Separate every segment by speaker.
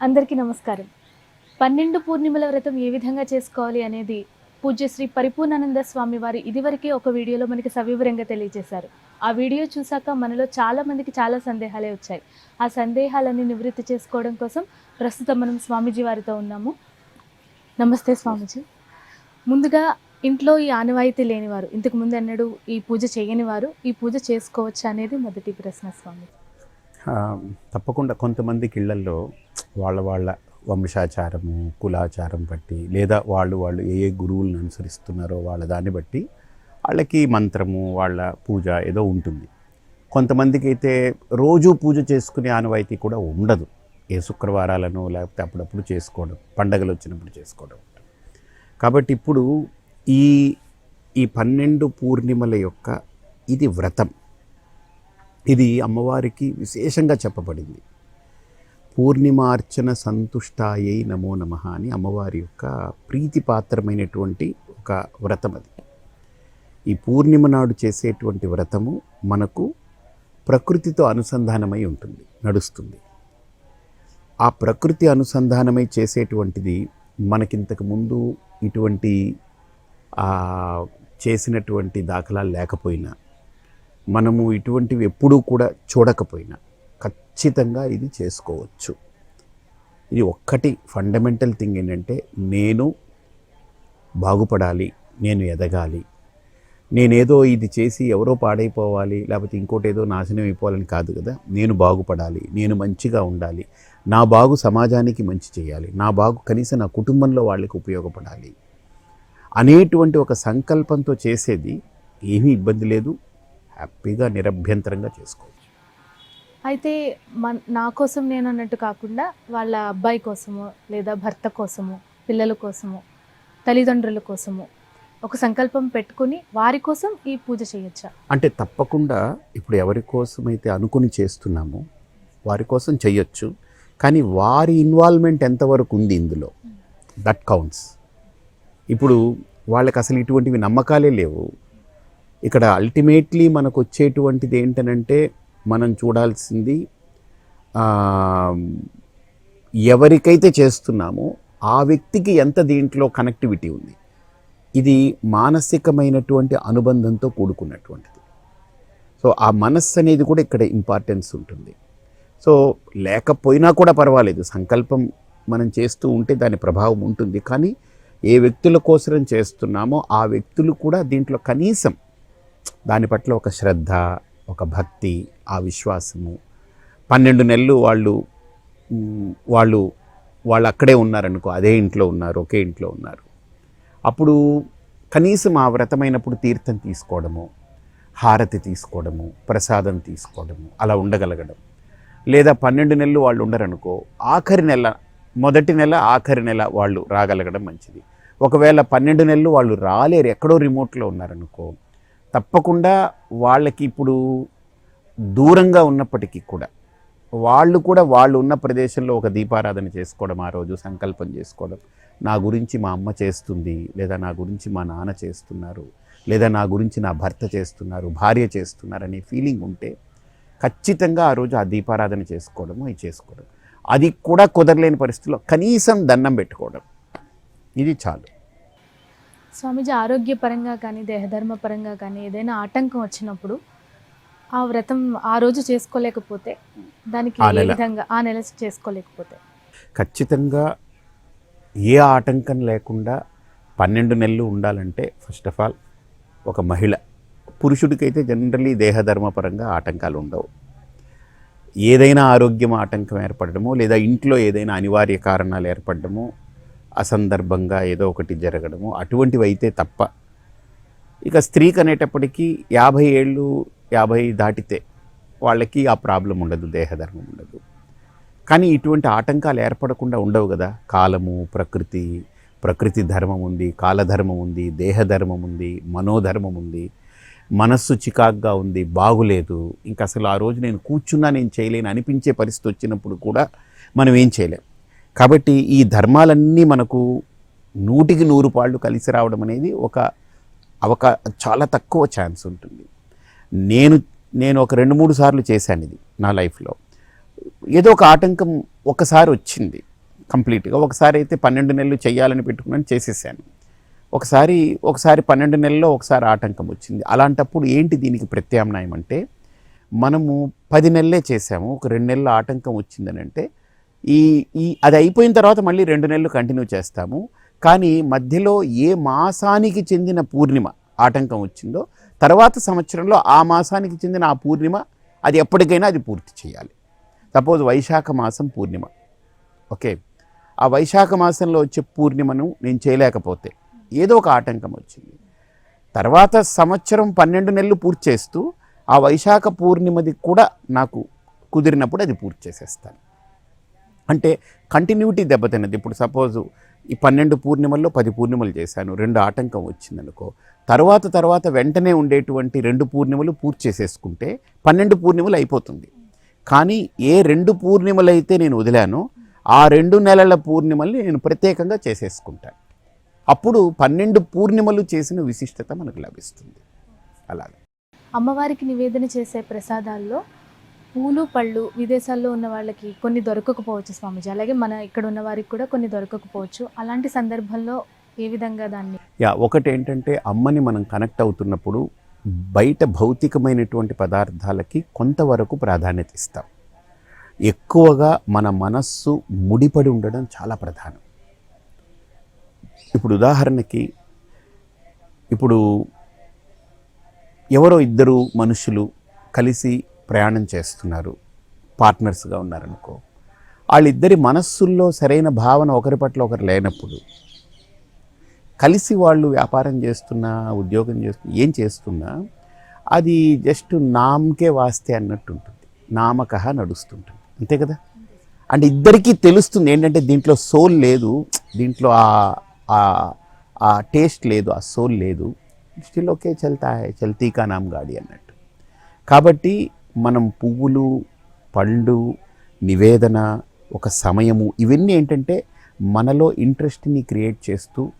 Speaker 1: అందరికీ నమస్కారం. పన్నెండు పూర్ణిమల వ్రతం ఏ విధంగా చేసుకోవాలి అనేది పూజ్యశ్రీ పరిపూర్ణానంద స్వామి వారు ఇదివరకే ఒక వీడియోలో మనకి సవివరంగా తెలియజేశారు. ఆ వీడియో చూశాక మనలో చాలా మందికి చాలా సందేహాలే వచ్చాయి. ఆ సందేహాలన్నీ నివృత్తి చేసుకోవడం కోసం ప్రస్తుతం మనం స్వామీజీ వారితో ఉన్నాము. నమస్తే స్వామీజీ. ముందుగా ఇంట్లో ఈ ఆనవాయితీ లేనివారు ఇంతకు ముందు అన్నాడు ఈ పూజ చేయని వారు ఈ పూజ చేసుకోవచ్చు అనేది మొదటి ప్రశ్న స్వామి
Speaker 2: తప్పకుండా కొంతమందికి ఇళ్ళల్లో వాళ్ళ వాళ్ళ వంశాచారము కులాచారం బట్టి లేదా వాళ్ళు వాళ్ళు ఏ ఏ గురువులను అనుసరిస్తున్నారో వాళ్ళ దాన్ని బట్టి వాళ్ళకి మంత్రము వాళ్ళ పూజ ఏదో ఉంటుంది. కొంతమందికి అయితే రోజూ పూజ చేసుకునే ఆనవాయితీ కూడా ఉండదు. ఏ శుక్రవారాలను లేకపోతే అప్పుడప్పుడు చేసుకోవడం పండగలు వచ్చినప్పుడు చేసుకోవడం కాబట్టి ఇప్పుడు ఈ ఈ పన్నెండు పూర్ణిమల యొక్క ఇది వ్రతం. ఇది అమ్మవారికి విశేషంగా చెప్పబడింది. పూర్ణిమార్చన సంతుష్టాయై నమో నమ అని అమ్మవారి యొక్క ప్రీతిపాత్రమైనటువంటి ఒక వ్రతం అది. ఈ పూర్ణిమ నాడు చేసేటువంటి వ్రతము మనకు ప్రకృతితో అనుసంధానమై ఉంటుంది నడుస్తుంది. ఆ ప్రకృతి అనుసంధానమై చేసేటువంటిది మనకింతకు ముందు ఇటువంటి చేసినటువంటి దాఖలాలు లేకపోయినా మనము ఇటువంటివి ఎప్పుడూ కూడా చూడకపోయినా ఖచ్చితంగా ఇది చేసుకోవచ్చు. ఇది ఒక్కటి ఫండమెంటల్ థింగ్ ఏంటంటే నేను బాగుపడాలి నేను ఎదగాలి. నేనేదో ఇది చేసి ఎవరో పాడైపోవాలి లేకపోతే ఇంకోటి ఏదో నాశనం అయిపోవాలని కాదు కదా. నేను బాగుపడాలి నేను మంచిగా ఉండాలి. నా బాగు సమాజానికి మంచి చేయాలి. నా బాగు కనీసం నా కుటుంబంలో వాళ్ళకి ఉపయోగపడాలి అనేటువంటి ఒక సంకల్పంతో చేసేది ఏమీ ఇబ్బంది లేదు. హ్యాపీగా నిరభ్యంతరంగా చేసుకోవచ్చు.
Speaker 1: అయితే మన నా కోసం నేను అన్నట్టు కాకుండా వాళ్ళ అబ్బాయి కోసము లేదా భర్త కోసము పిల్లల కోసము తల్లిదండ్రుల కోసము ఒక సంకల్పం పెట్టుకుని వారి కోసం ఈ పూజ చేయొచ్చా?
Speaker 2: అంటే తప్పకుండా ఇప్పుడు ఎవరి కోసమైతే అనుకుని చేస్తున్నామో వారి కోసం చెయ్యొచ్చు. కానీ వారి ఇన్వాల్వ్మెంట్ ఎంతవరకు ఉంది ఇందులో? That counts. ఇప్పుడు వాళ్ళకి అసలు ఇటువంటివి నమ్మకాలే లేవు. ఇక్కడ అల్టిమేట్లీ మనకు వచ్చేటువంటిది ఏంటనంటే మనం చూడాల్సింది ఎవరికైతే చేస్తున్నామో ఆ వ్యక్తికి ఎంత దీంట్లో కనెక్టివిటీ ఉంది. ఇది మానసికమైనటువంటి అనుబంధంతో కూడుకున్నటువంటిది. సో ఆ మనస్సు అనేది కూడా ఇక్కడ ఇంపార్టెన్స్ ఉంటుంది. సో లేకపోయినా కూడా పర్వాలేదు సంకల్పం మనం చేస్తూ ఉంటే దాని ప్రభావం ఉంటుంది. కానీ ఏ వ్యక్తుల కోసం చేస్తున్నామో ఆ వ్యక్తులు కూడా దీంట్లో కనీసం దాని పట్ల ఒక శ్రద్ధ ఒక భక్తి ఆ విశ్వాసము. పన్నెండు నెలలు వాళ్ళు వాళ్ళు వాళ్ళు అక్కడే ఉన్నారనుకో అదే ఇంట్లో ఉన్నారు ఒకే ఇంట్లో ఉన్నారు. అప్పుడు కనీసం ఆ వ్రతమైనప్పుడు తీర్థం తీసుకోవడము హారతి తీసుకోవడము ప్రసాదం తీసుకోవడము అలా ఉండగలగడం. లేదా పన్నెండు నెలలు వాళ్ళు ఉండరనుకో ఆఖరి నెల మొదటి నెల ఆఖరి నెల వాళ్ళు రాగలగడం మంచిది. ఒకవేళ పన్నెండు నెలలు వాళ్ళు రాలేరు ఎక్కడో రిమోట్లో ఉన్నారనుకో తప్పకుండా వాళ్ళకి ఇప్పుడు దూరంగా ఉన్నప్పటికీ కూడా వాళ్ళు కూడా వాళ్ళు ఉన్న ప్రదేశంలో ఒక దీపారాధన చేసుకోవడం ఆ రోజు సంకల్పం చేసుకోవడం నా గురించి మా అమ్మ చేస్తుంది లేదా నా గురించి మా నాన్న చేస్తున్నారు లేదా నా గురించి నా భర్త చేస్తున్నారు భార్య చేస్తున్నారు అనే ఫీలింగ్ ఉంటే ఖచ్చితంగా ఆ రోజు ఆ దీపారాధన చేసుకోవడము అవి చేసుకోవడం. అది కూడా కుదరలేని పరిస్థితిలో కనీసం దండం పెట్టుకోవడం. ఇది చాలు.
Speaker 1: స్వామీజీ ఆరోగ్యపరంగా కానీ దేహధర్మ పరంగా కానీ ఏదైనా ఆటంకం వచ్చినప్పుడు ఆ వ్రతం ఆ రోజు చేసుకోలేకపోతే దానికి
Speaker 2: ఆ
Speaker 1: ఏ. విధంగా ఆ నెల చేసుకోలేకపోతే
Speaker 2: ఖచ్చితంగా ఏ ఆటంకం లేకుండా పన్నెండు నెలలు ఉండాలంటే ఫస్ట్ ఆఫ్ ఆల్ ఒక మహిళ పురుషుడికైతే జనరలీ దేహధర్మపరంగా ఆటంకాలు ఉండవు ఏదైనా ఆరోగ్యం ఆటంకం ఏర్పడడమో లేదా ఇంట్లో ఏదైనా అనివార్య కారణాలు ఏర్పడడమో అసందర్భంగా ఏదో ఒకటి జరగడము అటువంటివి అయితే తప్ప. ఇక స్త్రీకి అనేటప్పటికీ యాభై ఏళ్ళు యాభై దాటితే వాళ్ళకి ఆ ప్రాబ్లం ఉండదు దేహధర్మం ఉండదు. కానీ ఇటువంటి ఆటంకాలు ఏర్పడకుండా ఉండవు కదా. కాలము ప్రకృతి ప్రకృతి ధర్మం ఉంది కాలధర్మం ఉంది దేహధర్మం ఉంది మనోధర్మం ఉంది మనస్సు చికాగ్గా ఉంది బాగులేదు. ఇంకా అసలు ఆ రోజు నేను కూర్చున్నా నేను చేయలేను అనిపించే పరిస్థితి వచ్చినప్పుడు కూడా మనం ఏం చేయలేం. కాబట్టి ఈ ధర్మాలన్నీ మనకు నూటికి నూరు పాళ్ళు కలిసి రావడం అనేది ఒక అవకా చాలా తక్కువ ఛాన్స్ ఉంటుంది. నేను నేను ఒక రెండు మూడు సార్లు చేశాను ఇది నా లైఫ్లో. ఏదో ఒక ఆటంకం ఒకసారి వచ్చింది కంప్లీట్గా. ఒకసారి అయితే పన్నెండు నెలలు చేయాలని పెట్టుకున్నాను చేసేసాను. ఒకసారి ఒకసారి పన్నెండు నెలల్లో ఒకసారి ఆటంకం వచ్చింది. అలాంటప్పుడు ఏంటి దీనికి ప్రత్యామ్నాయం అంటే మనము పది నెలలే చేసాము ఒక రెండు నెలల ఆటంకం వచ్చిందని అంటే ఈ ఈ అది అయిపోయిన తర్వాత మళ్ళీ రెండు నెలలు కంటిన్యూ చేస్తాము. కానీ మధ్యలో ఏ మాసానికి చెందిన పూర్ణిమ ఆటంకం వచ్చిందో తర్వాత సంవత్సరంలో ఆ మాసానికి చెందిన ఆ పూర్ణిమ అది ఎప్పటికైనా అది పూర్తి చేయాలి. సపోజ్ వైశాఖ మాసం పూర్ణిమ. ఓకే? ఆ వైశాఖ మాసంలో వచ్చే పూర్ణిమను నేను చేయలేకపోతే ఏదో ఒక ఆటంకం వచ్చింది. తర్వాత సంవత్సరం పన్నెండు నెలలు పూర్తి చేస్తూ ఆ వైశాఖ పూర్ణిమది కూడా నాకు కుదిరినప్పుడు అది పూర్తి చేసేస్తాను. అంటే కంటిన్యూటీ దెబ్బతిన్నది. ఇప్పుడు సపోజ్ ఈ పన్నెండు పూర్ణిమల్లో పది పూర్ణిమలు చేశాను రెండు ఆటంకం వచ్చిందనుకో తర్వాత తర్వాత వెంటనే ఉండేటువంటి రెండు పూర్ణిమలు పూర్తి చేసేసుకుంటే పన్నెండు పూర్ణిమలు అయిపోతుంది. కానీ ఏ రెండు పూర్ణిమలు అయితే నేను వదిలానో ఆ రెండు నెలల పూర్ణిమల్ని నేను ప్రత్యేకంగా చేసేసుకుంటాను. అప్పుడు పన్నెండు పూర్ణిమలు చేసిన విశిష్టత మనకు లభిస్తుంది. అలాగే.
Speaker 1: అమ్మవారికి నివేదన చేసే ప్రసాదాల్లో పూలు పళ్ళు విదేశాల్లో ఉన్న వాళ్ళకి కొన్ని దొరకకపోవచ్చు స్వామిజీ. అలాగే మన ఇక్కడ ఉన్న వారికి కూడా కొన్ని దొరకకపోవచ్చు. అలాంటి సందర్భంలో ఏ విధంగా దాన్ని
Speaker 2: యా ఒకటి ఏంటంటే అమ్మని మనం కనెక్ట్ అవుతున్నప్పుడు బయట భౌతికమైనటువంటి పదార్థాలకి కొంతవరకు ప్రాధాన్యత ఇస్తాం. ఎక్కువగా మన మనస్సు ముడిపడి ఉండడం చాలా ప్రధానం. ఇప్పుడు ఉదాహరణకి ఇప్పుడు ఎవరో ఇద్దరు మనుషులు కలిసి ప్రయాణం చేస్తున్నారు. పార్ట్నర్స్గా ఉన్నారనుకో. వాళ్ళిద్దరి మనస్సుల్లో సరైన భావన ఒకరి పట్ల ఒకరు లేనప్పుడు కలిసి వాళ్ళు వ్యాపారం చేస్తున్నా ఉద్యోగం చేస్తున్నా ఏం చేస్తున్నా అది జస్ట్ నామకే వాస్తే అన్నట్టు ఉంటుంది నామక నడుస్తుంటుంది. అంతే కదా? అంటే ఇద్దరికీ తెలుస్తుంది ఏంటంటే దీంట్లో సోల్ లేదు. దీంట్లో ఆ- ఆ- టేస్ట్ లేదు ఆ సోల్ లేదు. స్టిల్ ఓకే చల్తా చల్తీకా నామ్ గాడి అన్నట్టు. కాబట్టి మనం పువ్వులు పళ్ళు నివేదన ఒక సమయము ఇవన్నీ ఏంటంటే మనలో ఇంట్రెస్ట్ని క్రియేట్ చేస్తూ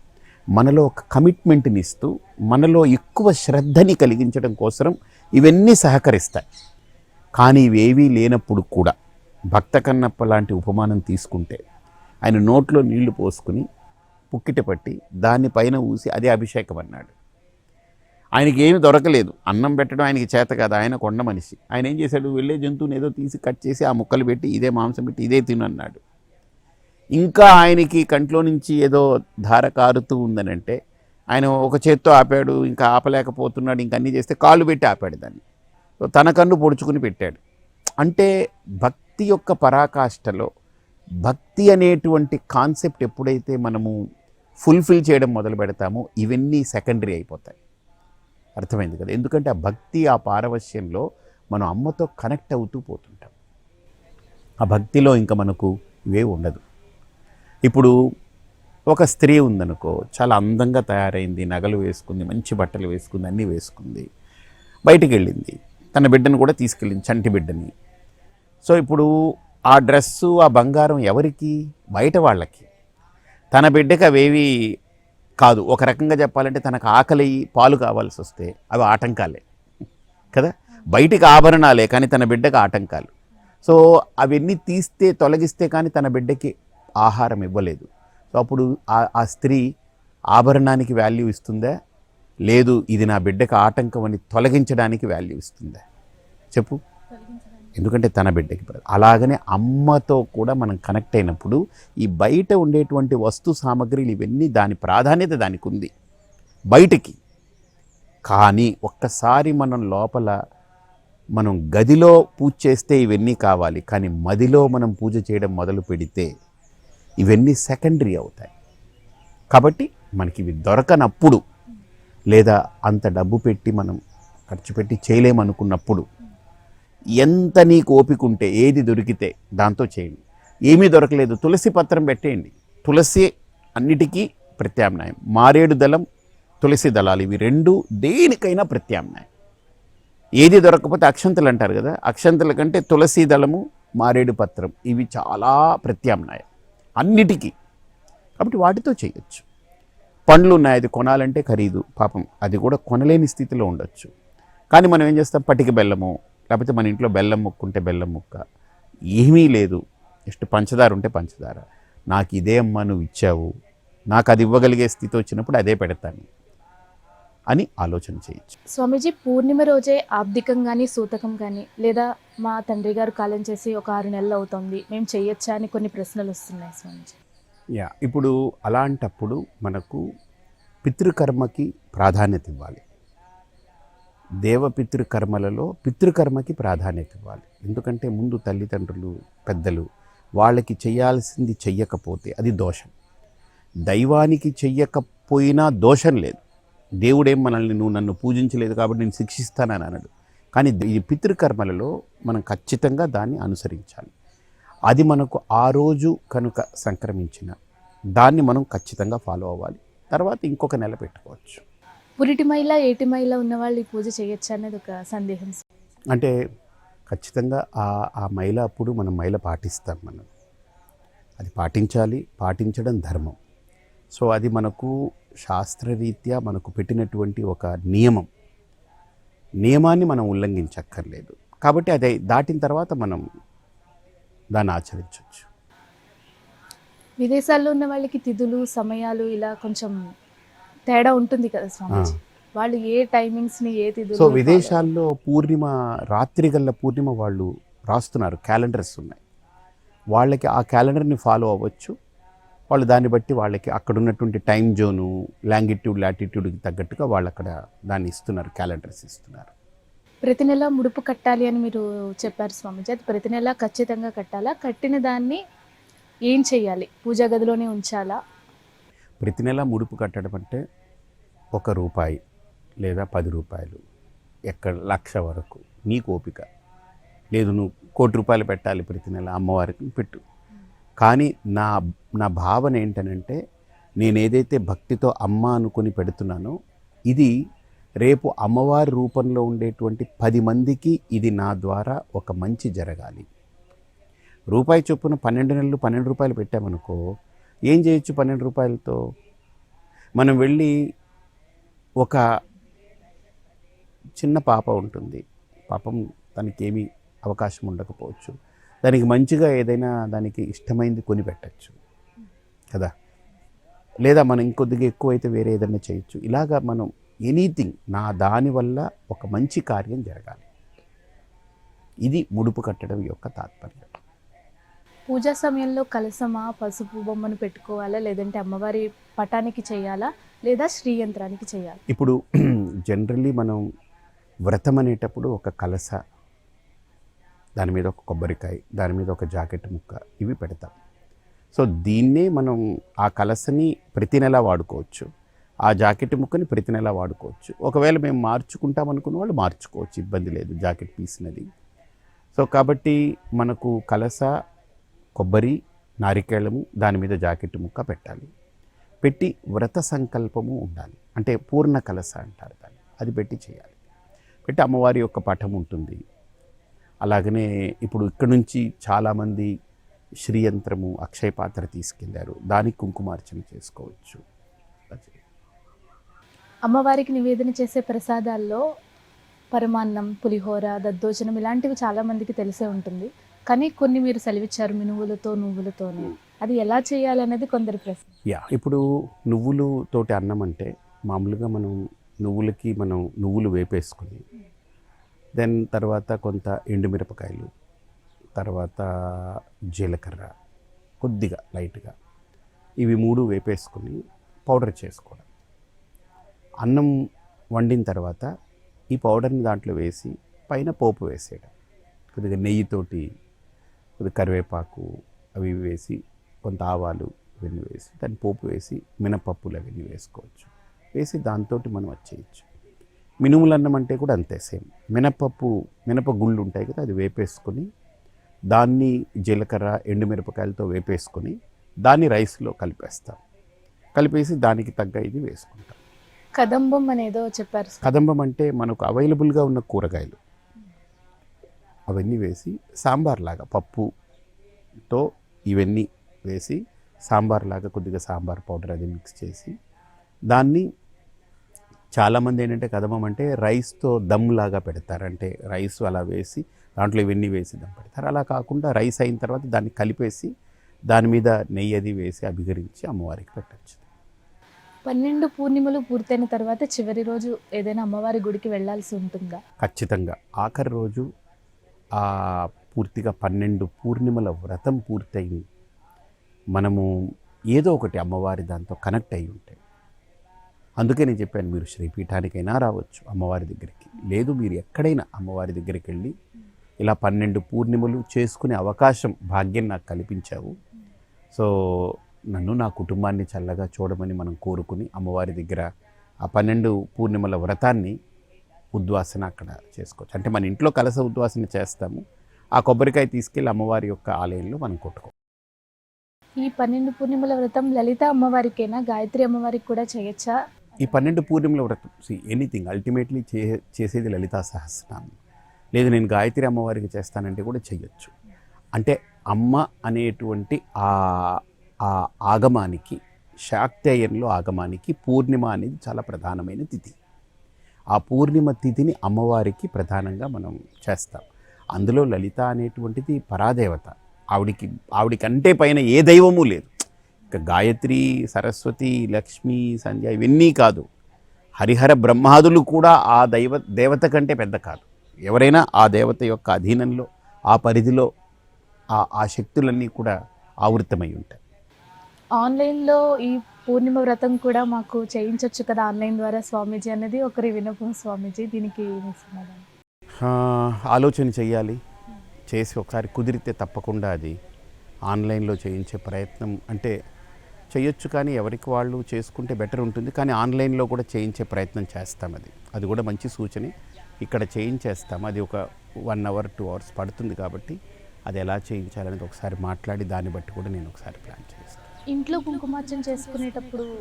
Speaker 2: మనలో ఒక కమిట్మెంట్ని ఇస్తూ మనలో ఎక్కువ శ్రద్ధని కలిగించడం కోసం ఇవన్నీ సహకరిస్తాయి. కానీ ఇవేవీ లేనప్పుడు కూడా భక్త కన్నప్ప లాంటి ఉపమానం తీసుకుంటే ఆయన నోట్లో నీళ్ళు పోసుకుని పుక్కిట పట్టి దాన్ని పైన ఊసి అదే అభిషేకం అన్నాడు. ఆయనకి ఏమి దొరకలేదు. అన్నం పెట్టడం ఆయనకి చేత కాదు. ఆయన కొండ మనిషి. ఆయన ఏం చేశాడు? వెళ్ళే జంతువుని ఏదో తీసి కట్ చేసి ఆ ముక్కలు పెట్టి ఇదే మాంసం పెట్టి ఇదే తిను అన్నాడు ఇంకా ఆయనకి కంట్లో నుంచి ఏదో ధార కారుతూ ఉందనంటే ఆయన ఒక చేత్తో ఆపాడు ఇంకా ఆపలేకపోతున్నాడు ఇంక అన్నీ చేస్తే కాళ్ళు పెట్టి ఆపాడు దాన్ని. తన కన్ను పొడుచుకుని పెట్టాడు. అంటే భక్తి యొక్క పరాకాష్ఠలో భక్తి అనేటువంటి కాన్సెప్ట్ ఎప్పుడైతే మనము ఫుల్ఫిల్ చేయడం మొదలు పెడతామో ఇవన్నీ సెకండరీ అయిపోతాయి. అర్థమైంది కదా? ఎందుకంటే ఆ భక్తి ఆ పారవశ్యంలో మనం అమ్మతో కనెక్ట్ అవుతూ పోతుంటాం. ఆ భక్తిలో ఇంకా మనకు ఇవే ఉండదు. ఇప్పుడు ఒక స్త్రీ ఉందనుకో చాలా అందంగా తయారైంది నగలు వేసుకుంది మంచి బట్టలు వేసుకుంది అన్నీ వేసుకుంది బయటికి వెళ్ళింది తన బిడ్డను కూడా తీసుకెళ్ళింది చంటి బిడ్డని. సో ఇప్పుడు ఆ డ్రెస్సు ఆ బంగారం ఎవరికి? బయట వాళ్ళకి. తన బిడ్డకి అవేవి కాదు ఒక రకంగా చెప్పాలంటే తనకు ఆకలి పాలు కావాల్సి వస్తే అవి ఆటంకాలే. కదా? బయటికి ఆభరణాలే కానీ తన బిడ్డకి ఆటంకాలు. సో అవన్నీ తీస్తే తొలగిస్తే కానీ తన బిడ్డకి ఆహారం ఇవ్వలేదు. సో అప్పుడు ఆ స్త్రీ ఆభరణానికి వాల్యూ ఇస్తుందా? లేదు ఇది నా బిడ్డకు ఆటంకం అని తొలగించడానికి వాల్యూ ఇస్తుందా? చెప్పు. ఎందుకంటే తన బిడ్డకి అలాగనే అమ్మతో కూడా మనం కనెక్ట్ అయినప్పుడు ఈ బయట ఉండేటువంటి వస్తు సామాగ్రిలు ఇవన్నీ దాని ప్రాధాన్యత దానికి ఉంది. బయటికి. కానీ ఒక్కసారి మనం లోపల మనం గదిలో పూజ చేస్తే ఇవన్నీ కావాలి. కానీ మదిలో మనం పూజ చేయడం మొదలు పెడితే ఇవన్నీ సెకండరీ అవుతాయి. కాబట్టి మనకి ఇవి దొరకనప్పుడు లేదా అంత డబ్బు పెట్టి మనం ఖర్చు పెట్టి చేయలేమనుకున్నప్పుడు ఎంత నీకు ఓపిక ఉంటే ఏది దొరికితే దాంతో చేయండి. ఏమీ దొరకలేదు తులసి పత్రం పెట్టేయండి. తులసి అన్నిటికీ ప్రత్యామ్నాయం. మారేడు దళం తులసి దళాలు ఇవి రెండు దేనికైనా ప్రత్యామ్నాయం. ఏది దొరకకపోతే అక్షంతలు అంటారు కదా అక్షంతల కంటే తులసి దళము మారేడు పత్రం ఇవి చాలా ప్రత్యామ్నాయం. అన్నిటికీ. కాబట్టి వాటితో చేయొచ్చు. పండ్లు ఉన్నాయి అది కొనాలంటే ఖరీదు పాపం అది కూడా కొనలేని స్థితిలో ఉండొచ్చు. కానీ మనం ఏం చేస్తాం? పటిక బెల్లము లేకపోతే మన ఇంట్లో బెల్లం ముక్క ఉంటే బెల్లం ముక్క. ఏమీ లేదు. జస్ట్ పంచదార ఉంటే పంచదార. నాకు ఇదే అమ్మా నువ్వు ఇచ్చావు. నాకు అది ఇవ్వగలిగే స్థితి వచ్చినప్పుడు అదే పెడతాను అని ఆలోచన చేయొచ్చు.
Speaker 1: స్వామీజీ పూర్ణిమ రోజే ఆబ్దికం కానీ సూతకం కానీ లేదా మా తండ్రి గారు కాలం చేసి ఒక ఆరు నెలలు అవుతుంది. మేము చేయొచ్చా అని కొన్ని ప్రశ్నలు వస్తున్నాయి స్వామీజీ.
Speaker 2: యా ఇప్పుడు అలాంటప్పుడు మనకు పితృకర్మకి ప్రాధాన్యత ఇవ్వాలి. దేవపితృకర్మలలో పితృకర్మకి ప్రాధాన్యత ఇవ్వాలి. ఎందుకంటే ముందు తల్లిదండ్రులు పెద్దలు వాళ్ళకి చేయాల్సింది చెయ్యకపోతే అది దోషం. దైవానికి చెయ్యకపోయినా దోషం లేదు. దేవుడేం మనల్ని నువ్వు నన్ను పూజించలేదు కాబట్టి నేను శిక్షిస్తానని అనడు. కానీ ఈ పితృకర్మలలో మనం ఖచ్చితంగా దాన్ని అనుసరించాలి. అది మనకు ఆ రోజు కనుక సంక్రమించిన దాన్ని మనం ఖచ్చితంగా ఫాలో అవ్వాలి. తర్వాత ఇంకొక నెల పెట్టుకోవచ్చు.
Speaker 1: పురిటి మైల ఏటి మైల ఉన్న వాళ్ళు ఈ పూజ చేయొచ్చా అనేది ఒక సందేహం.
Speaker 2: అంటే ఖచ్చితంగా ఆ ఆ మైల అప్పుడు మనం మైల పాటిస్తాం మనం. అది పాటించాలి పాటించడం ధర్మం. సో అది మనకు శాస్త్రరీత్యా మనకు పెట్టినటువంటి ఒక నియమం. నియమాన్ని మనం ఉల్లంఘించక్కర్లేదు. కాబట్టి అది దాటిన తర్వాత మనం దాన్ని ఆచరించవచ్చు
Speaker 1: విదేశాల్లో ఉన్న వాళ్ళకి తిథులు సమయాలు ఇలా కొంచెం తేడా ఉంటుంది కదా స్వామీజీ. వాళ్ళు ఏ టైమింగ్స్ని ఏ తిథులు
Speaker 2: సో విదేశాల్లో పూర్ణిమ రాత్రి గల్ల పూర్ణిమ వాళ్ళు రాస్తున్నారు క్యాలెండర్స్ ఉన్నాయి. వాళ్ళకి ఆ క్యాలెండర్ని ఫాలో అవ్వచ్చు. వాళ్ళు దాన్ని బట్టి వాళ్ళకి అక్కడ ఉన్నటువంటి టైం జోను లాంగిట్యూడ్ లాటిట్యూడ్కి తగ్గట్టుగా వాళ్ళు అక్కడ దాన్ని ఇస్తున్నారు క్యాలెండర్స్ ఇస్తున్నారు.
Speaker 1: ప్రతి నెల ముడుపు కట్టాలి అని మీరు చెప్పారు స్వామీజీ. అది ప్రతి నెల ఖచ్చితంగా కట్టాలా? కట్టిన దాన్ని ఏం చేయాలి? పూజా గదిలోనే ఉంచాలా?
Speaker 2: ప్రతి నెల ముడుపు కట్టడం అంటే ఒక రూపాయి లేదా పది రూపాయలు ఎక్కడ లక్ష వరకు నీకు ఓపిక. లేదు నువ్వు కోటి రూపాయలు పెట్టాలి ప్రతి నెల అమ్మవారికి పెట్టు. కానీ నా నా భావన ఏంటనంటే నేను ఏదైతే భక్తితో అమ్మ అనుకుని పెడుతున్నానో ఇది రేపు అమ్మవారి రూపంలో ఉండేటువంటి పది మందికి ఇది నా ద్వారా ఒక మంచి జరగాలి. రూపాయి చొప్పున పన్నెండు నెలలు పన్నెండు రూపాయలు పెట్టామనుకో ఏం చేయొచ్చు పన్నెండు రూపాయలతో? మనం వెళ్ళి ఒక చిన్న పాప ఉంటుంది. పాపం దానికి ఏమీ అవకాశం ఉండకపోవచ్చు. దానికి మంచిగా ఏదైనా దానికి ఇష్టమైంది కొని పెట్టచ్చు. కదా? లేదా మనం ఇంకొద్దిగా ఎక్కువైతే వేరే ఏదైనా చేయొచ్చు. ఇలాగా మనం ఎనీథింగ్ నా దాని వల్ల ఒక మంచి కార్యం జరగాలి. ఇది ముడుపు కట్టడం యొక్క తాత్పర్యం.
Speaker 1: పూజా సమయంలో కలసమా పసుపు బొమ్మను పెట్టుకోవాలా లేదంటే అమ్మవారి పటానికి చేయాలా లేదా శ్రీయంత్రానికి చేయాలి?
Speaker 2: ఇప్పుడు జనరల్లీ మనం వ్రతం అనేటప్పుడు ఒక కలస దాని మీద ఒక కొబ్బరికాయ దాని మీద ఒక జాకెట్ ముక్క ఇవి పెడతాం. సో దీన్నే మనం ఆ కలసని ప్రతి నెల వాడుకోవచ్చు. ఆ జాకెట్ ముక్కని ప్రతి నెల వాడుకోవచ్చు. ఒకవేళ మేము మార్చుకుంటాం అనుకున్న వాళ్ళు మార్చుకోవచ్చు ఇబ్బంది లేదు జాకెట్ పీసినది సో కాబట్టి మనకు కలస కొబ్బరి నారికేళము దాని మీద జాకెట్ ముక్క పెట్టాలి. పెట్టి వ్రత సంకల్పము ఉండాలి. అంటే పూర్ణ కలస అంటారు దాన్ని. అది పెట్టి చేయాలి. పెట్టి అమ్మవారి యొక్క పఠం ఉంటుంది. అలాగనే ఇప్పుడు ఇక్కడ నుంచి చాలామంది శ్రీయంత్రము అక్షయ పాత్ర తీసుకెళ్ళారు. దానికి కుంకుమార్చన చేసుకోవచ్చు. అది.
Speaker 1: అమ్మవారికి నివేదన చేసే ప్రసాదాల్లో పరమాన్నం పులిహోర దద్దోజనం ఇలాంటివి చాలామందికి తెలిసే ఉంటుంది. కానీ కొన్ని మీరు సెలవిచ్చారు మినువులతో నువ్వులతోనే. అది ఎలా చేయాలనేది కొందరి ప్రశ్న.
Speaker 2: యా ఇప్పుడు నువ్వులు తోటి అన్నం అంటే మామూలుగా మనం నువ్వులకి మనం నువ్వులు వేపేసుకుని దెన్ తర్వాత కొంత ఎండుమిరపకాయలు తర్వాత జీలకర్ర కొద్దిగా లైట్గా ఇవి మూడు వేపేసుకుని పౌడర్ చేసుకోవడం. అన్నం వండిన తర్వాత ఈ పౌడర్ని దాంట్లో వేసి పైన పోపు వేసేయడం. కొద్దిగా నెయ్యితోటి కరివేపాకు అవి వేసి కొంత ఆవాలు ఇవన్నీ వేసి దాన్ని పోపు వేసి మినపప్పులు అవన్నీ వేసుకోవచ్చు. వేసి దాంతో మనం వచ్చేయచ్చు మినుములు అన్నం అంటే కూడా అంతే సేమ్. మినపప్పు మినప గుళ్ళు ఉంటాయి కదా అది వేపేసుకొని దాన్ని జీలకర్ర ఎండుమిరపకాయలతో వేపేసుకొని దాన్ని రైస్లో కలిపేస్తాం. కలిపేసి దానికి తగ్గ ఇది వేసుకుంటాం.
Speaker 1: కదంబం అనేదో చెప్పారు
Speaker 2: కదంబం అంటే మనకు అవైలబుల్గా ఉన్న కూరగాయలు. అవన్నీ వేసి సాంబార్ లాగా పప్పుతో ఇవన్నీ వేసి సాంబార్ లాగా కొద్దిగా సాంబార్ పౌడర్ అది మిక్స్ చేసి దాన్ని చాలామంది ఏంటంటే కదమం అంటే రైస్తో దమ్ లాగా పెడతారు. అంటే రైస్ అలా వేసి దాంట్లో ఇవన్నీ వేసి దమ్ పెడతారు. అలా కాకుండా రైస్ అయిన తర్వాత దాన్ని కలిపేసి దాని మీద నెయ్యి అది వేసి అభిగరించి అమ్మవారికి పెట్టచ్చు.
Speaker 1: పన్నెండు పూర్ణిమలు పూర్తయిన తర్వాత చివరి రోజు ఏదైనా అమ్మవారి గుడికి వెళ్ళాల్సి ఉంటుందా?
Speaker 2: ఖచ్చితంగా. ఆఖరి రోజు ఆ పూర్తిగా పన్నెండు పూర్ణిమల వ్రతం పూర్తయింది. మనము ఏదో ఒకటి అమ్మవారి దాంతో కనెక్ట్ అయి ఉంటాయి అందుకే నేను చెప్పాను మీరు శ్రీపీఠానికైనా రావచ్చు అమ్మవారి దగ్గరికి. లేదు మీరు ఎక్కడైనా అమ్మవారి దగ్గరికి వెళ్ళి ఇలా పన్నెండు పూర్ణిమలు చేసుకునే అవకాశం భాగ్యం నాకు కల్పించావు. సో నన్ను నా కుటుంబాన్ని చల్లగా చూడమని మనం కోరుకుని అమ్మవారి దగ్గర ఆ పన్నెండు పూర్ణిమల వ్రతాన్ని ఉద్వాసన అక్కడ చేసుకోవచ్చు. అంటే మన ఇంట్లో కలస ఉద్వాసన చేస్తాము. ఆ కొబ్బరికాయ తీసుకెళ్ళి అమ్మవారి యొక్క ఆలయంలో మనం కొట్టుకో
Speaker 1: ఈ పన్నెండు పూర్ణిమల వ్రతం లలిత అమ్మవారికేనా? గాయత్రి అమ్మవారికి కూడా చేయొచ్చా?
Speaker 2: ఈ పన్నెండు పూర్ణిమల వ్రతం సి ఎనీథింగ్ అల్టిమేట్లీ చే చేసేది లలితా సహస్రనామం. లేదు నేను గాయత్రి అమ్మవారికి చేస్తానంటే కూడా చెయ్యొచ్చు అంటే అమ్మ అనేటువంటి ఆ ఆ ఆగమానికి శాక్తేయంలో ఆగమానికి పూర్ణిమ అనేది చాలా ప్రధానమైన తిథి. ఆ పూర్ణిమ తిథిని అమ్మవారికి ప్రధానంగా మనం చేస్తాం. అందులో లలిత అనేటువంటిది పరాదేవత. ఆవిడికి ఆవిడికంటే పైన ఏ దైవము లేదు. ఇక గాయత్రి సరస్వతి లక్ష్మి సంధ్య ఇవన్నీ కాదు. హరిహర బ్రహ్మాదులు కూడా ఆ దైవ దేవత కంటే పెద్ద కాదు. ఎవరైనా ఆ దేవత యొక్క అధీనంలో ఆ పరిధిలో ఆ ఆ శక్తులన్నీ కూడా ఆవృతమై ఉంటాయి.
Speaker 1: ఆన్లైన్లో ఈ పూర్ణిమ వ్రతం కూడా మాకు చేయించవచ్చు కదా ఆన్లైన్ ద్వారా స్వామీజీ అనేది ఒకరి వినపం స్వామీజీ. దీనికి
Speaker 2: ఆలోచన చెయ్యాలి. చేసి ఒకసారి కుదిరితే తప్పకుండా అది ఆన్లైన్లో చేయించే ప్రయత్నం. అంటే చేయొచ్చు కానీ ఎవరికి వాళ్ళు చేసుకుంటే బెటర్ ఉంటుంది. కానీ ఆన్లైన్లో కూడా చేయించే ప్రయత్నం చేస్తాం అది. అది కూడా మంచి సూచనే. ఇక్కడ చేయించేస్తాం. అది ఒక వన్ అవర్ టూ అవర్స్ పడుతుంది కాబట్టి అది ఎలా చేయించాలనేది ఒకసారి మాట్లాడి దాన్ని బట్టి కూడా నేను ఒకసారి ప్లాన్ చేస్తాను.
Speaker 1: ఇంట్లో కుంకుమార్చన చేసుకునేటప్పుడు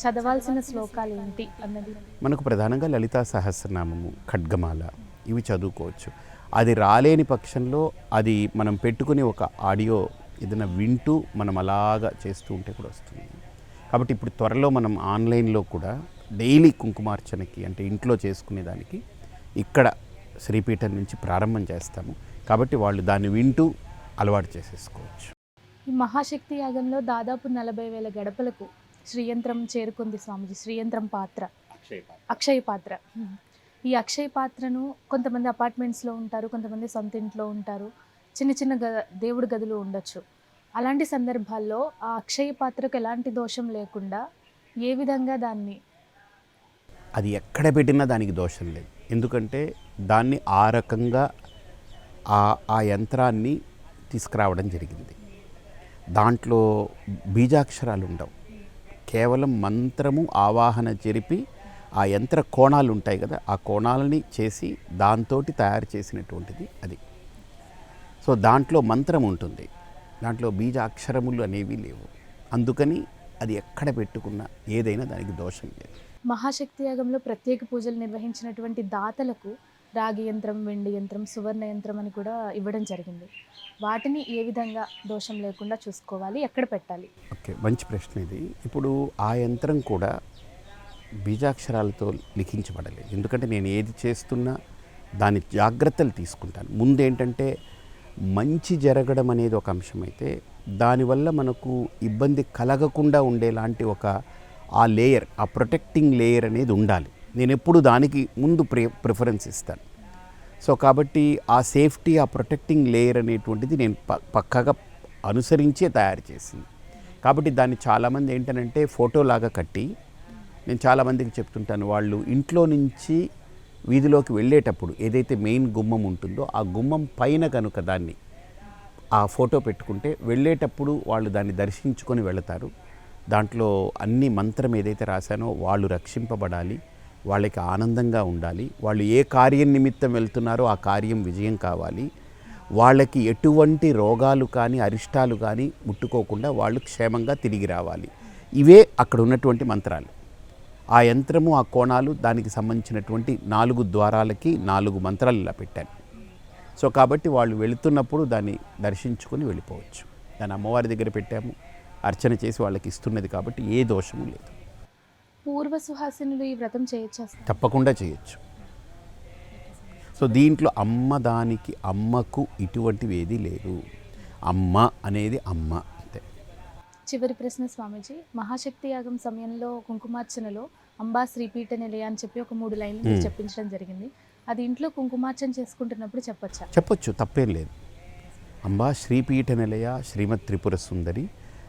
Speaker 1: చదవాల్సిన శ్లోకాలు ఏంటి అన్నది?
Speaker 2: మనకు ప్రధానంగా లలితా సహస్రనామము ఖడ్గమాల ఇవి చదువుకోవచ్చు. అది రాలేని పక్షంలో అది మనం పెట్టుకుని ఒక ఆడియో ఏదైనా వింటూ మనం అలాగా చేస్తూ ఉంటే కూడా వస్తుంది. కాబట్టి ఇప్పుడు త్వరలో మనం ఆన్లైన్లో కూడా డైలీ కుంకుమార్చనకి అంటే ఇంట్లో చేసుకునేదానికి ఇక్కడ శ్రీపీఠం నుంచి ప్రారంభం చేస్తాము. కాబట్టి వాళ్ళు దాన్ని వింటూ అలవాటు చేసేసుకోవచ్చు.
Speaker 1: ఈ మహాశక్తి యాగంలో దాదాపు నలభై వేల గడపలకు శ్రీయంత్రం చేరుకుంది స్వామిజీ. శ్రీయంత్రం పాత్ర. అక్షయ పాత్ర. ఈ అక్షయ పాత్రను కొంతమంది అపార్ట్మెంట్స్లో ఉంటారు కొంతమంది సొంత ఇంట్లో ఉంటారు. చిన్న చిన్న గ దేవుడి గదులు ఉండొచ్చు. అలాంటి సందర్భాల్లో ఆ అక్షయ పాత్రకు ఎలాంటి దోషం లేకుండా ఏ విధంగా దాన్ని
Speaker 2: అది ఎక్కడ పెట్టినా దానికి దోషం లేదు. ఎందుకంటే దాన్ని ఆ రకంగా ఆ ఆ యంత్రాన్ని తీసుకురావడం జరిగింది. దాంట్లో బీజాక్షరాలు ఉండవు కేవలం మంత్రము ఆవాహన జరిపి ఆ యంత్ర కోణాలు ఉంటాయి కదా ఆ కోణాలని చేసి దాంతో తయారు చేసినటువంటిది అది. సో దాంట్లో మంత్రం ఉంటుంది దాంట్లో బీజ అక్షరములు అనేవి లేవు. అందుకని అది ఎక్కడ పెట్టుకున్నా ఏదైనా దానికి దోషం లేదు.
Speaker 1: మహాశక్తి యాగంలో ప్రత్యేక పూజలు నిర్వహించినటువంటి దాతలకు రాగి యంత్రం వెండి యంత్రం సువర్ణ యంత్రం అని కూడా ఇవ్వడం జరిగింది. వాటిని ఏ విధంగా దోషం లేకుండా చూసుకోవాలి ఎక్కడ పెట్టాలి?
Speaker 2: ఓకే మంచి ప్రశ్న ఇది. ఇప్పుడు ఆ యంత్రం కూడా బీజాక్షరాలతో లిఖించబడలేదు. ఎందుకంటే నేను ఏది చేస్తున్నా దాని జాగ్రత్తలు తీసుకుంటాను. ముందేంటంటే మంచి జరగడం అనేది ఒక అంశం అయితే దానివల్ల మనకు ఇబ్బంది కలగకుండా ఉండేలాంటి ఒక ఆ లేయర్ ఆ ప్రొటెక్టింగ్ లేయర్ అనేది ఉండాలి. నేను ఎప్పుడు దానికి ముందు ప్రే ప్రిఫరెన్స్ ఇస్తాను. సో కాబట్టి ఆ సేఫ్టీ ఆ ప్రొటెక్టింగ్ లేయర్ అనేటువంటిది నేను ప పక్కగా అనుసరించే తయారు చేసింది. కాబట్టి దాన్ని చాలామంది ఏంటనంటే ఫోటోలాగా కట్టి నేను చాలామందికి చెప్తుంటాను వాళ్ళు ఇంట్లో నుంచి వీధిలోకి వెళ్ళేటప్పుడు ఏదైతే మెయిన్ గుమ్మం ఉంటుందో ఆ గుమ్మం పైన కనుక దాన్ని ఆ ఫోటో పెట్టుకుంటే వెళ్ళేటప్పుడు వాళ్ళు దాన్ని దర్శించుకొని వెళతారు. దాంట్లో అన్ని మంత్రం ఏదైతే రాశానో వాళ్ళు రక్షింపబడాలి. వాళ్ళకి ఆనందంగా ఉండాలి. వాళ్ళు ఏ కార్యం నిమిత్తం వెళ్తున్నారో ఆ కార్యం విజయం కావాలి. వాళ్ళకి ఎటువంటి రోగాలు కానీ అరిష్టాలు కానీ ముట్టుకోకుండా వాళ్ళు క్షేమంగా తిరిగి రావాలి. ఇవే అక్కడ ఉన్నటువంటి మంత్రాలు. ఆ యంత్రము ఆ కోణాలు దానికి సంబంధించినటువంటి నాలుగు ద్వారాలకి నాలుగు మంత్రాలు ఇలా పెట్టాను. సో కాబట్టి వాళ్ళు వెళుతున్నప్పుడు దాన్ని దర్శించుకొని వెళ్ళిపోవచ్చు. దాన్ని అమ్మవారి దగ్గర పెట్టాము. అర్చన చేసి వాళ్ళకి ఇస్తున్నది కాబట్టి ఏ దోషము లేదు.
Speaker 1: పూర్వ సుహాసినులు ఈ వ్రతం చేయొచ్చా
Speaker 2: తప్పకుండా చేయొచ్చు. సో దీంట్లో అమ్మ దానికి అమ్మకు ఇటువంటివి ఏది లేదు. అమ్మ అనేది అమ్మ అంతే.
Speaker 1: చివరి ప్రశ్న స్వామీజీ మహాశక్తి యాగం సమయంలో కుంకుమార్చనలో అంబా శ్రీపీఠ నిలయ అని చెప్పి ఒక మూడు లైన్లు మీరు. చెప్పించడం జరిగింది. అది ఇంట్లో కుంకుమార్చన చేసుకుంటున్నప్పుడు చెప్పొచ్చా?
Speaker 2: చెప్పొచ్చు తప్పేం లేదు. అంబా శ్రీపీఠ నిలయ శ్రీమత్ త్రిపుర సుందరి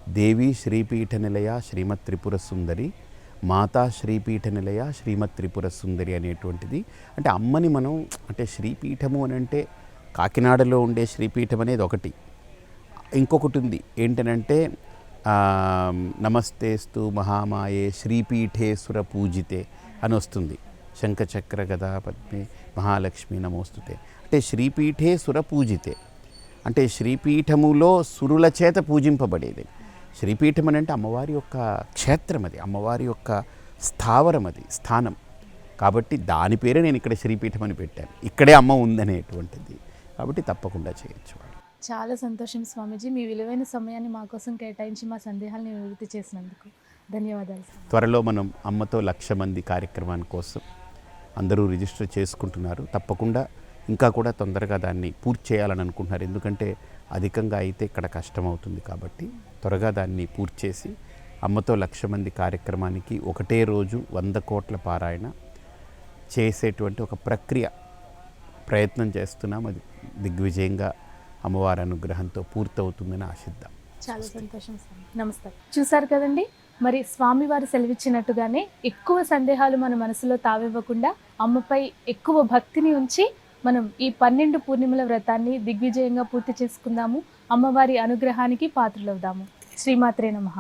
Speaker 2: దేవి శ్రీపీఠ నిలయ శ్రీమత్ త్రిపుర సుందరి మాతా శ్రీపీఠ నిలయ శ్రీమత్ త్రిపుర సుందరి అనేటువంటిది. అంటే అమ్మని మనం అంటే శ్రీపీఠము అని అంటే కాకినాడలో ఉండే శ్రీపీఠం అనేది ఒకటి. ఇంకొకటి ఉంది. ఏంటనంటే నమస్తేస్తు మహామాయే శ్రీపీఠేశ్వర పూజితే అని వస్తుంది. శంఖచక్ర గదా పద్మే మహాలక్ష్మి నమోస్తుతే. అంటే శ్రీపీఠేశ్వర పూజితే. అంటే శ్రీపీఠములో సురుల చేత పూజింపబడేది. శ్రీపీఠం అని అంటే అమ్మవారి యొక్క క్షేత్రం అది అమ్మవారి యొక్క స్థావరం అది స్థానం. కాబట్టి దాని పేరే నేను ఇక్కడ శ్రీపీఠం అని పెట్టాను. ఇక్కడే అమ్మ ఉందనేటువంటిది. కాబట్టి తప్పకుండా చేయొచ్చు
Speaker 1: చాలా సంతోషం స్వామీజీ. మీ విలువైన సమయాన్ని మా కోసం కేటాయించి మా సందేహాలను నివృత్తి చేసినందుకు ధన్యవాదాలు.
Speaker 2: త్వరలో మనం అమ్మతో లక్ష మంది కార్యక్రమాన్ని కోసం అందరూ రిజిస్టర్ చేసుకుంటున్నారు. తప్పకుండా ఇంకా కూడా తొందరగా దాన్ని పూర్తి చేయాలని అనుకుంటున్నారు. ఎందుకంటే అధికంగా అయితే ఇక్కడ కష్టం అవుతుంది కాబట్టి త్వరగా దాన్ని పూర్తి చేసి అమ్మతో లక్ష మంది కార్యక్రమానికి ఒకటే రోజు వంద కోట్ల పారాయణ చేసేటువంటి ఒక ప్రక్రియ ప్రయత్నం చేస్తున్నాం. అది దిగ్విజయంగా అమ్మవారి అనుగ్రహంతో పూర్తవుతుందని ఆశిద్దాం.
Speaker 1: చాలా సంతోషం నమస్తే. చూసారు కదండి? మరి స్వామివారు సెలవిచ్చినట్టుగానే ఎక్కువ సందేహాలు మన మనసులో తావివ్వకుండా అమ్మపై ఎక్కువ భక్తిని ఉంచి మనం ఈ పన్నెండు పూర్ణిమల వ్రతాన్ని దిగ్విజయంగా పూర్తి చేసుకుందాము. అమ్మవారి అనుగ్రహానికి పాత్రలవుదాము. శ్రీమాత్రే నమః.